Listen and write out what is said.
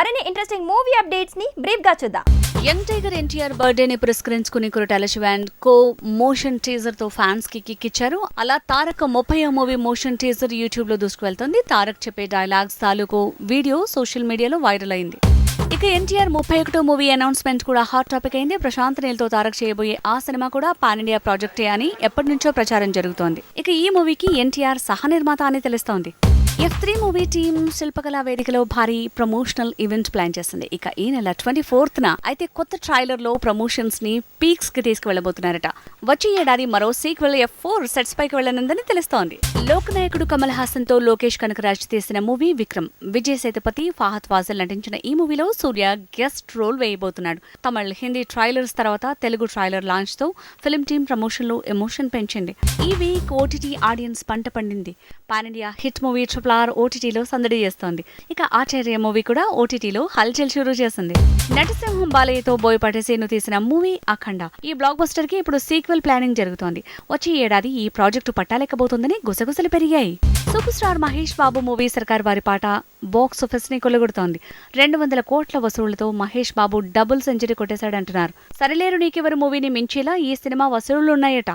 మరిన్ని interesting movie అప్డేట్స్ని బ్రీఫ్గా చూద్దాం యంగ్ టైగర్ ఎన్టీఆర్ బర్త్డేని పురస్కరించుకుని Koratala Siva and co motion టీజర్తో ఫ్యాన్స్కి కిక్కిచ్చారు. అలా తారక్ ముప్పై మూవీ మోషన్ టీజర్ యూట్యూబ్లో దూసుకువెళ్తుంది. తారక్ చెప్పే డైలాగ్స్ తాలూకు వీడియో సోషల్ మీడియాలో వైరల్ అయింది. ఇక ఎన్టీఆర్ ముప్పై ఒకటో మూవీ అనౌన్స్మెంట్ కూడా హాట్ టాపిక్ అయింది. ప్రశాంత్ నీల్తో తారక్ చేయబోయే ఆ సినిమా కూడా పాన్ ఇండియా ప్రాజెక్టే అని ఎప్పటి నుంచో ప్రచారం జరుగుతోంది. ఇక ఈ మూవీకి ఎన్టీఆర్ సహ నిర్మాత అని తెలుస్తోంది. ఎఫ్ త్రీ మూవీ టీమ్ శిల్పకళా వేదికలో భారీ ప్రమోషనల్ ఈవెంట్ ప్లాన్ చేస్తుంది. ఇక ఈ నెల ట్వంటీ ఫోర్త్ న అయితే కొత్త ట్రైలర్లో ప్రమోషన్స్ని పీక్స్కి తీసుకువెళ్ళబోతున్నారట. వచ్చే ఏడాది మరో సీక్వెల్ ఎఫ్ ఫోర్ సెట్స్ పైకి వెళ్ళనుందని తెలుస్తోంది. లోకనాయకుడు కమల్ హాసన్తో లోకేష్ కనకరాజ్ తీసిన మూవీ విక్రమ్. విజయ్ సేతుపతి ఫాహత్ వాజల్ నటించిన ఈ మూవీలో సూర్య గెస్ట్ రోల్ వేయబోతున్నాడు. తమిళ్ హిందీ ట్రైలర్స్ తర్వాత తెలుగు ట్రైలర్ లాంచ్తో ఫిల్మ్ టీమ్ ప్రమోషన్లు ఎమోషన్ పెంచింది. ఈ వీక్ ఓటీటీ ఆడియన్స్ పంట పండింది. Pan India hit movie triple R ఓటీటీలో సందడి చేస్తోంది. ఇక ఆచార్య మూవీ కూడా ఓటీటీలో హల్చల్ షురూ చేసింది నటసింహం బాలయ్యతో బోయపాటి సేను తీసిన మూవీ అఖండ. ఈ బ్లాక్ బస్టర్కి ఇప్పుడు సీక్వెల్ ప్లానింగ్ జరుగుతోంది. వచ్చే ఏడాది ఈ ప్రాజెక్టు పట్టాలెక్కబోతోందని గుసగుసలు పెరిగాయి. Super star Mahesh Babu movie Sarkaru Vaari Paata box ఆఫీస్ని కొల్లగొడుతోంది. రెండు వందల కోట్ల వసూళ్ళతో మహేష్ బాబు డబుల్ సెంచరీ కొట్టేశాడంటున్నారు. సరిలేరు నీకెవరు మూవీని మించేలా ఈ సినిమా వసూళ్ళున్నాయట